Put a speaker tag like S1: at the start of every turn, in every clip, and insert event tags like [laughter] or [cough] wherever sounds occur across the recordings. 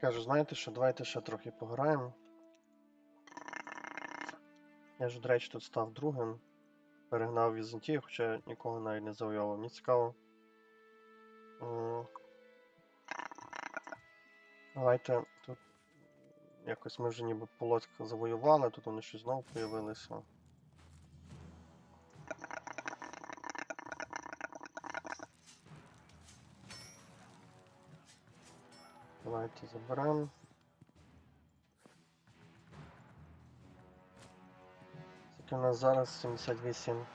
S1: Кажу, знаєте що, давайте ще трохи пограємо. Я ж, до речі, тут став другим. Перегнав Візантію, хоча нікого навіть не завойовував. Мені цікаво. Давайте тут якось ми вже ніби Полоцьк завоювали, тут вони щось знову появилися. Давайте заберемо. Скільки у нас зараз 78.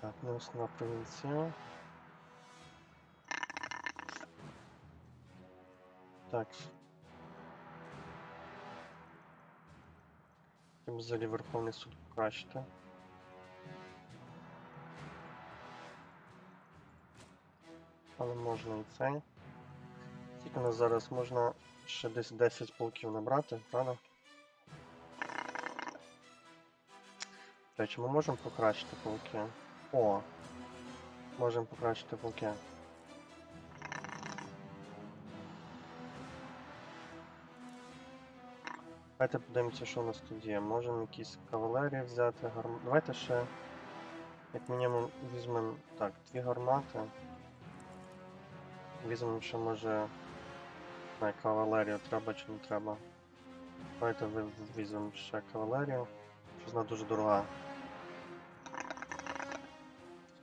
S1: Так, не основна провінція. Так. Взагалі Верховний суд покращити. Але можна і цей. Тільки нас зараз можна ще десь 10 полків набрати, правда? Речі, ми можемо покращити полки. О! Можемо покращити полки. Давайте подивимося, що у нас тут є. Можемо якісь кавалерії взяти, гарм... Давайте ще, як мінімум, візьмемо так, дві гармати. Візьмемо ще може. Не, кавалерію треба чи не треба. Давайте візьмемо ще кавалерію. Щось вона дуже дорога.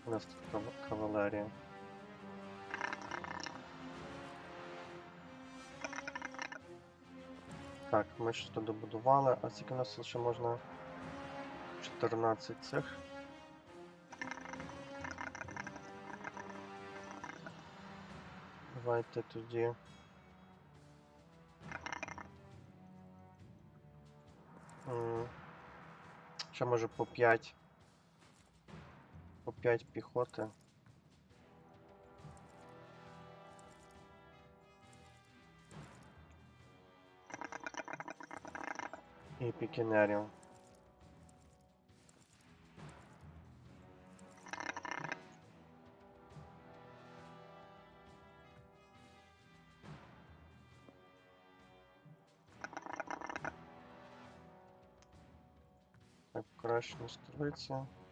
S1: У нас тут кав- кавалерія. Так, ми ж тут добудували, а скільки у нас лише можна 14 цих. Давайте тоді. Ще може по 5. По 5 піхоти. І пікінерів. Так, покращення столиці. Давайте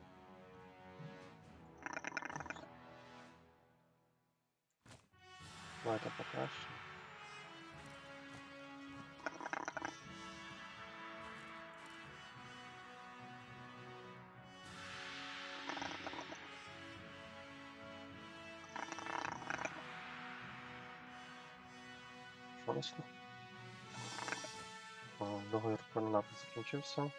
S1: У нас Договір про напад закінчився.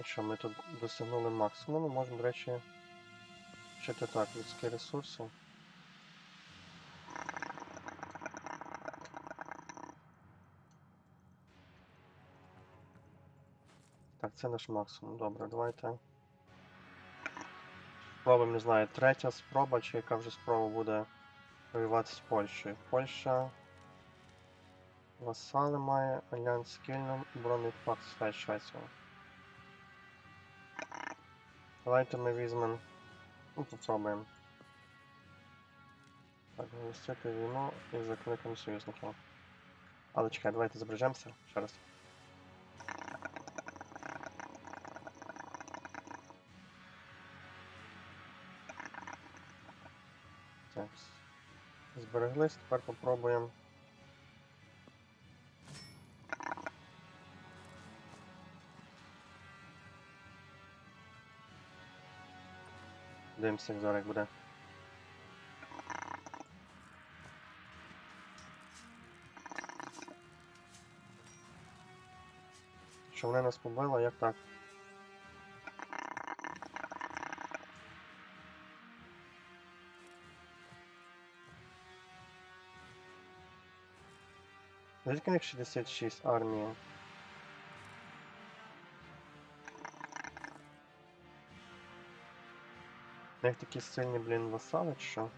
S1: І що, ми тут досягнули максимуму, можемо, до речі, вчити так, людські ресурси. Так, це наш максимум. Добре, давайте. Спробуємо, не знаю, третя спроба, чи яка вже спроба буде воювати з Польщею. Польща. Васали має, альянс з Кільном, оборонний пакт з Швецією. Давайте ми візьмемо. Ну, попробуємо. Так, оголосити війну і закликаємо союзників. Але чекай, давайте зображаємося ще раз. Збереглись, тепер попробуємо. Дивимося, як зараз буде. Що вони нас побили, як так? Скажіть, як 66 армія. Як такі сильні, блін, васали, чи що?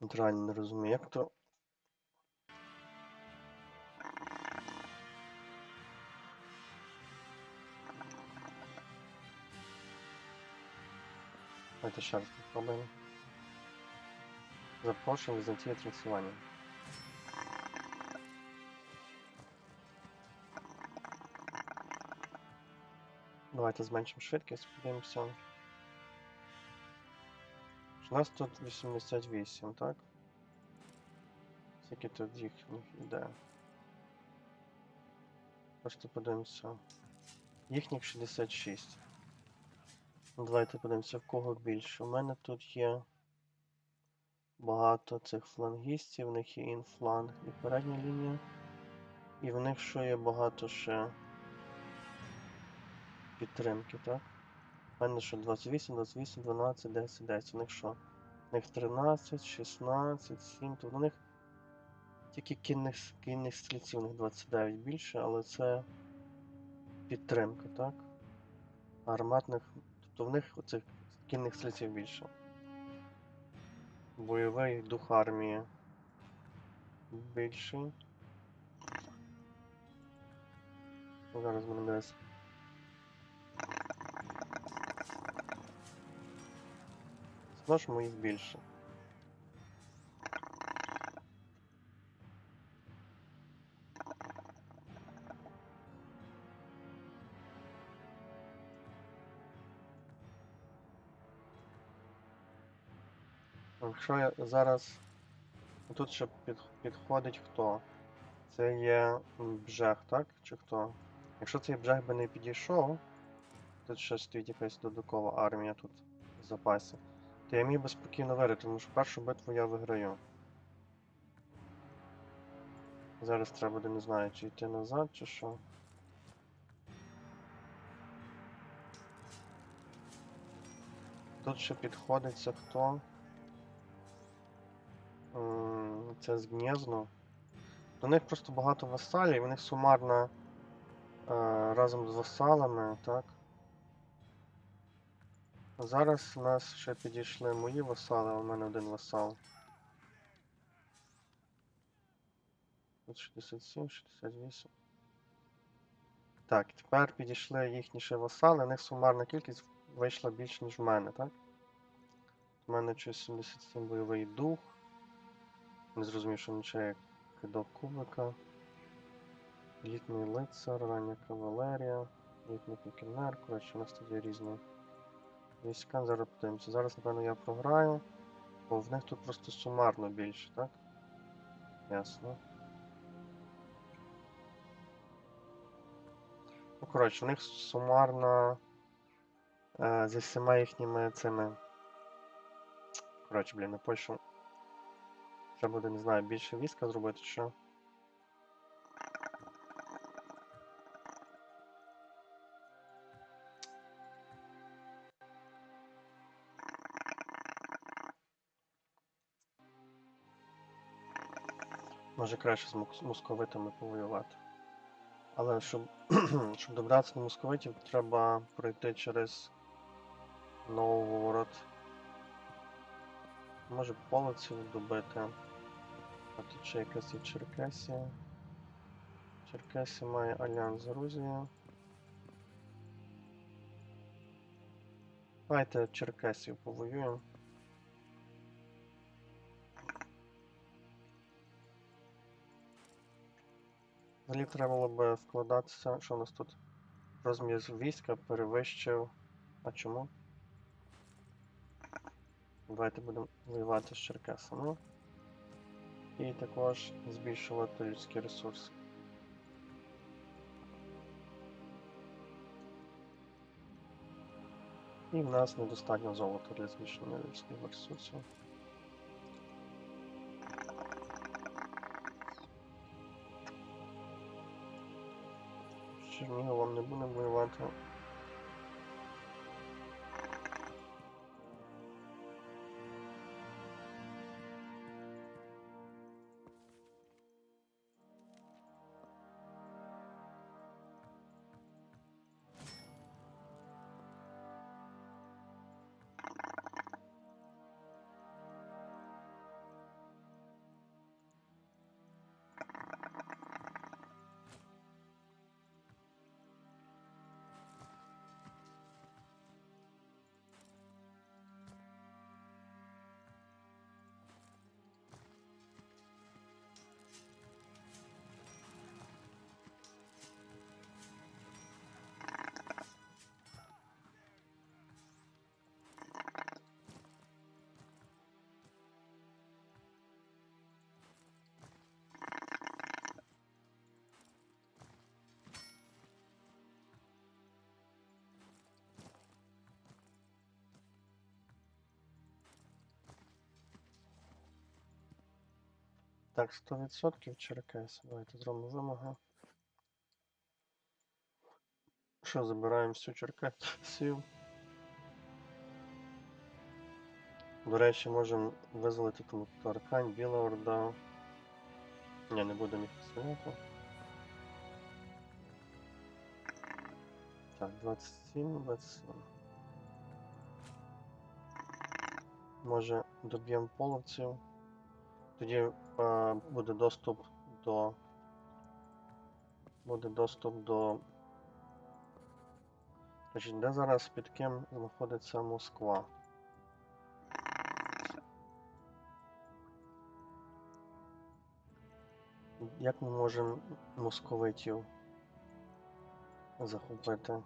S1: Реально не розумію, кто? Давайте ще раз попробуємо. Запрошуємо Візантія Трансилванія. Давайте зменшимо швидкість, подивимося. У нас тут 88, так? Скільки тут їх йде? Просто подивимося. Їхніх 66. Давайте подивимося, в кого більше. У мене тут є багато цих флангістів, в них є інфланг і передня лінія. І в них що є багато ще підтримки, так? У мене що 28, 28, 12, 10, 10. У них що? У них 13, 16, 7. Тобто у них тільки кінних, кінних стрільців, у них 29 більше, але це підтримка, так? А арматних. Тобто в них оцих кінних стрільців більше. Бойовий дух армії більший. Зараз мене десь. Зможемо їх більше. Якщо я зараз. Тут ще під, підходить хто? Це є м, бжег, так? Чи хто? Якщо цей бжег би не підійшов, тут ще стоїть якась додаткова армія тут в запасі, то я міг би спокійно виграти, тому що першу битву я виграю. Зараз треба буде, не знаю, чи йти назад, чи що. Тут ще підходиться хто? Це з Гнєзну. До них просто багато васалів, у них сумарно е, разом з васалами, так? Зараз у нас ще підійшли мої васали, а у мене один васал. Тут 67, 68. Так, тепер підійшли їхні ще васали, у них сумарна кількість вийшла більше, ніж в мене, так? У мене щось 77 бойовий дух. Не зрозумів, що нічого кидок кубика. Літній лицар, рання кавалерія, літній пікінер. Коротше, у нас є різні війська. Зараз подивимося. Зараз, напевно, я програю, бо в них тут просто сумарно більше, так? Ясно. Ну, коротше, у них сумарно е, зі всіма їхніми цими. Коротше, блін, на Польщу. Треба буде, не знаю, більше війська зробити, що. Може краще з мос- московитами повоювати. Але щоб, [clears throat] щоб добратися до московитів, треба пройти через Новгород. Може полиців добити. А тут ще якась є Черкесія. Черкесія має альянс з Грузією. Давайте Черкесію повоюємо. Взагалі треба було би вкладатися, що у нас тут розмір війська перевищив. А чому? Давайте будемо воювати з Черкесами. І також збільшувати людські ресурси. І в нас недостатньо золота для збільшення людських ресурсів. Черніговом не будемо воювати. Так, 100% Черкес. Давайте зробимо вимогу. Що, забираємо всю Черкесію. До речі, можемо визволити тому Таркань, Біла Орда. Ні, не будемо їх виселяти. Так, 27, 27. Може доб'ємо половців. Тоді е, буде доступ до. Буде доступ до. Значить, де зараз під ким знаходиться Москва? Як ми можемо московитів захопити?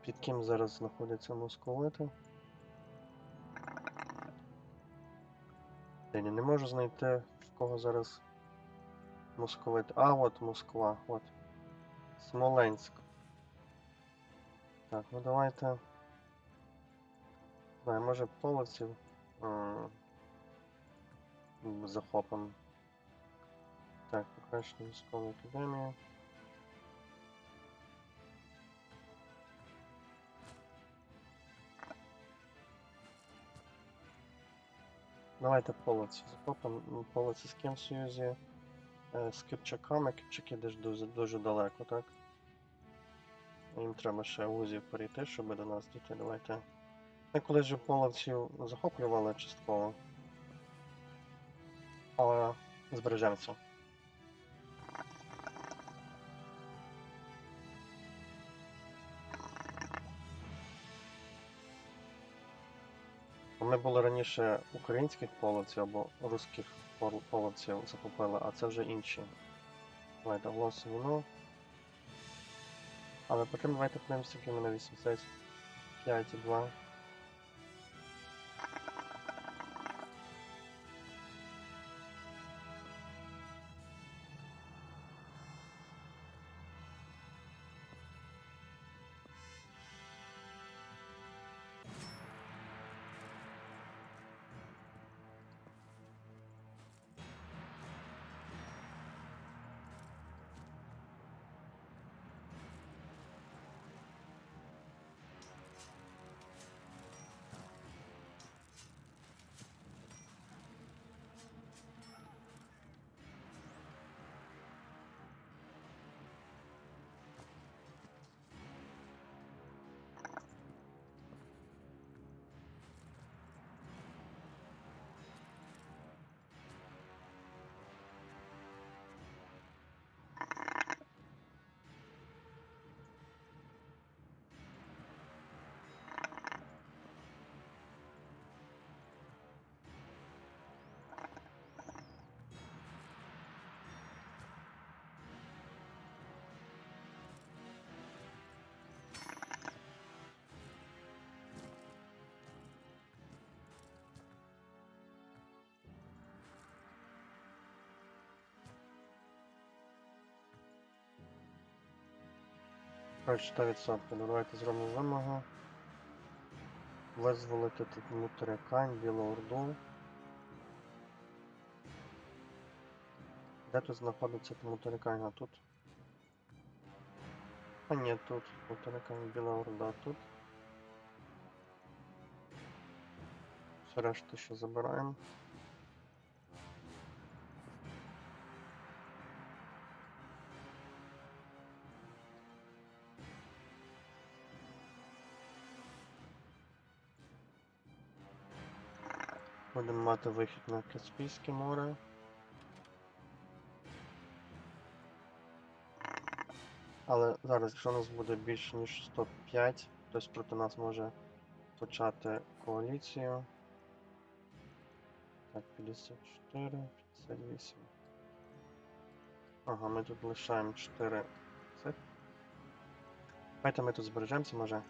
S1: Під ким зараз знаходяться московити? Я не можу знайти, в кого зараз московити. А, от Москва, от. Смоленськ. Так, ну давайте. Знаю, може половців захопимо. Так, покращення військової академії. Давайте полоці. захопимо. полоці з ким в союзі? З Кипчаками. Кипчаки десь дуже, дуже далеко, так? Їм треба ще вузів перейти, щоб до нас дійти. Давайте. Ми колись же половців захоплювали частково. Але збережемося. Ми були раніше українських половців або русських пол- половців захопили, а це вже інші. Давайте оголосимо війну. Але потім давайте подивимося, які ми на 85,2. Коротше, 100%. Давайте зробимо вимогу. Визволити тут Мутрякань, Білу Орду. Де тут знаходиться Мутрякань? А тут? А ні, тут. Мутрякань, Біла Орда тут. Все решту ще забираємо. Будемо мати вихід на Каспійське море. Але зараз, якщо нас буде більше ніж 105, хтось проти нас може почати коаліцію. Так, 54, 58. Ага, ми тут лишаємо 4 цих. Давайте ми тут збережемося, може.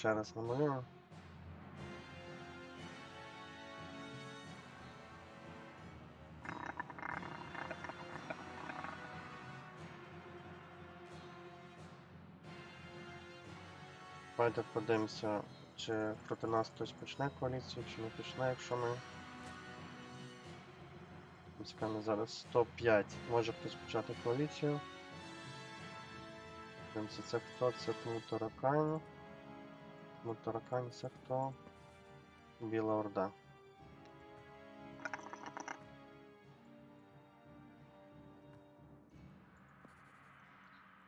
S1: Ще раз намалюю. Давайте подивимося, чи проти нас хтось почне коаліцію, чи не почне, якщо ми. Цікаво, зараз 105. Може хтось почати коаліцію. Дивимося, це хто? Це Тмутаракань. Тмутаракань це хто? Біла Орда.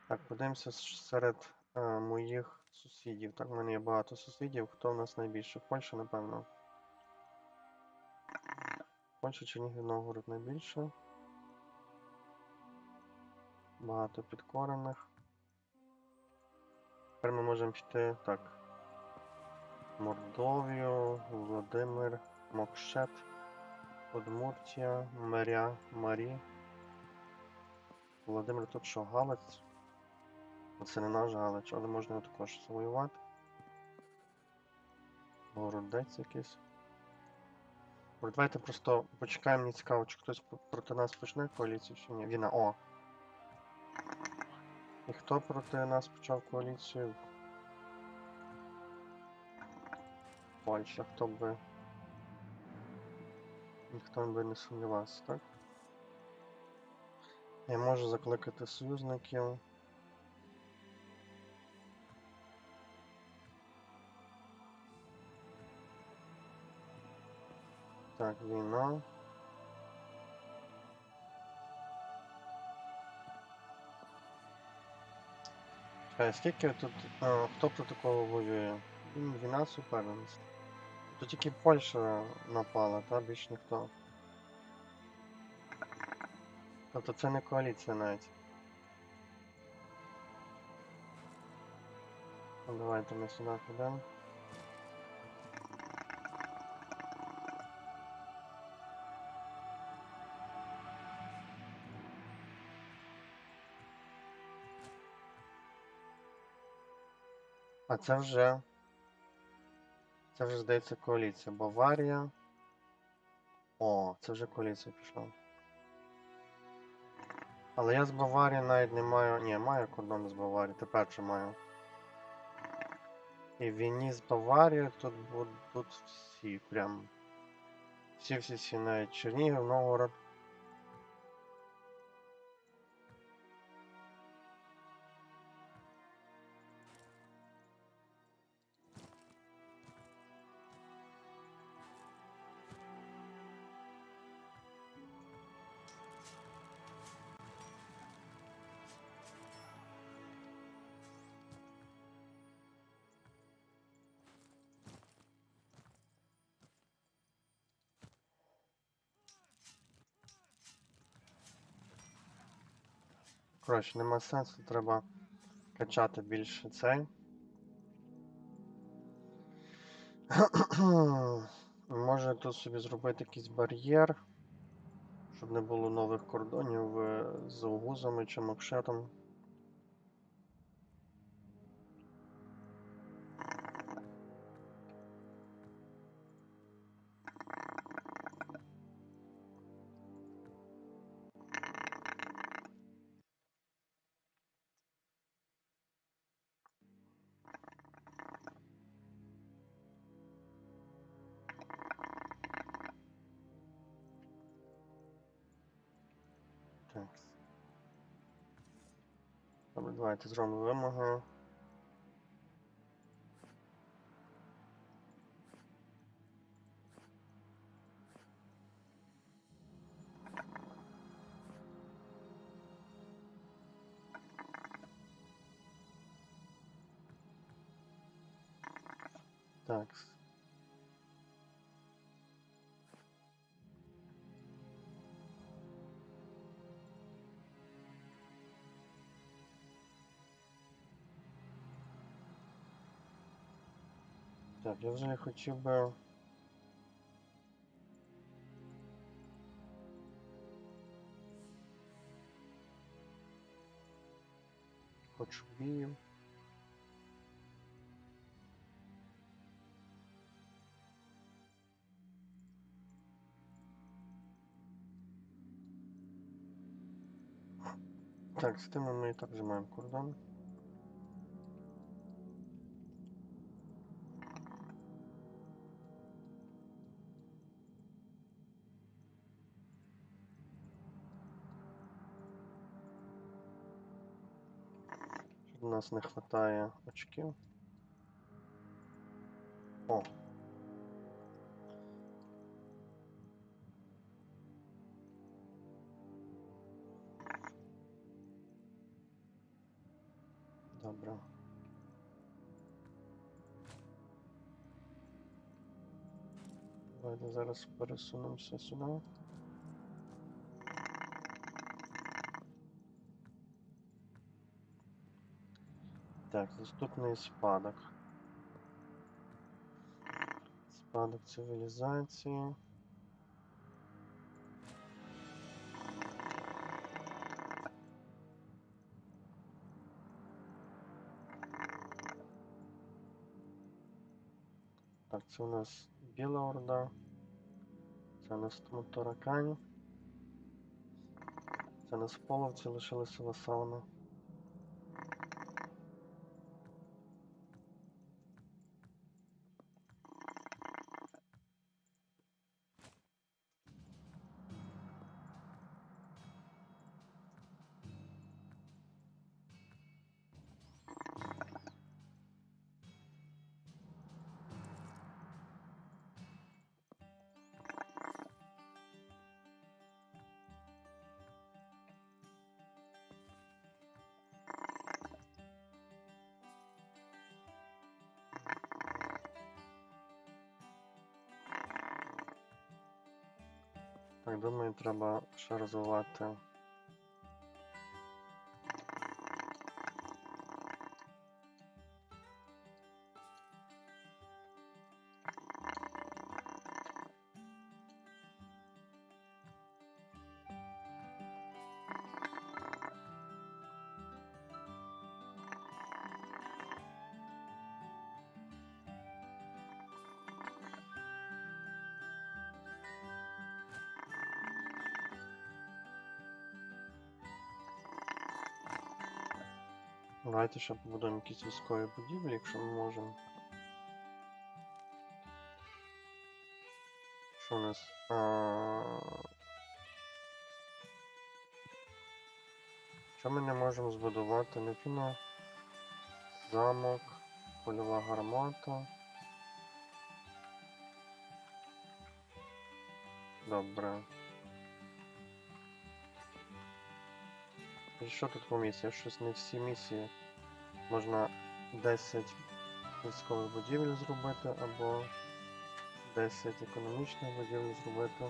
S1: Так, подивимося серед е, моїх сусідів. Так, в мене є багато сусідів. Хто в нас найбільше? Польща, напевно. Польща, Чернігів, Новгород найбільше. Багато підкорених. Тепер ми можемо піти так. Мордовію, Володимир, Мокшет, Удмуртія, Маря, Марі. Володимир тут що, Галець? Ну, Це не наш Галич, але можна його також завоювати. Городець якийсь. Давайте просто почекаємо, мені цікаво, чи хтось проти нас почне коаліцію чи ні. Війна, о! І хто проти нас почав коаліцію? Польща, хто би. Ніхто би не сумнівався, так? Я можу закликати союзників. Так, війна. Чекай, скільки тут. А, хто проти кого воює? М, Війна суперництва. Тут тільки Польща напала, та більш ніхто. Тобто це не коаліція навіть. Ну, давайте ми сюди підемо. А це вже. Це вже здається коаліція. Баварія. О, це вже коаліція пішла. Але я з Баварії навіть не маю. Ні, маю кордон з Баварії, тепер ще маю. І в війні з Баварією тут будуть всі прям. Всі-всі-всі, навіть Чернігів, Новгород. Коротше, нема сенсу, треба качати більше цей. [clears throat] Може тут собі зробити якийсь бар'єр, щоб не було нових кордонів е, з Огузами чи Мокшетом. Добре, давайте зробимо вимоги. Так, я вже хотів би... Хочу бію. Так, з тими ми і так вже маємо кордон. У нас не вистачає очків. О. Добре. Давайте зараз пересунемося сюди. Так, наступний спадок. Спадок цивілізації. Так, це у нас Біла Орда. Це у нас Тмутаракань. Це у нас половці лишилися васалами. Так, думаю, треба ще розвивати. Давайте ще побудуємо якісь військові будівлі, якщо ми можемо. Що у нас? А... Що ми не можемо збудувати? Необхідно замок, польова гармата. Добре. Що тут по місії? Щось не всі місії. Можна 10 військових будівель зробити або 10 економічних будівель зробити.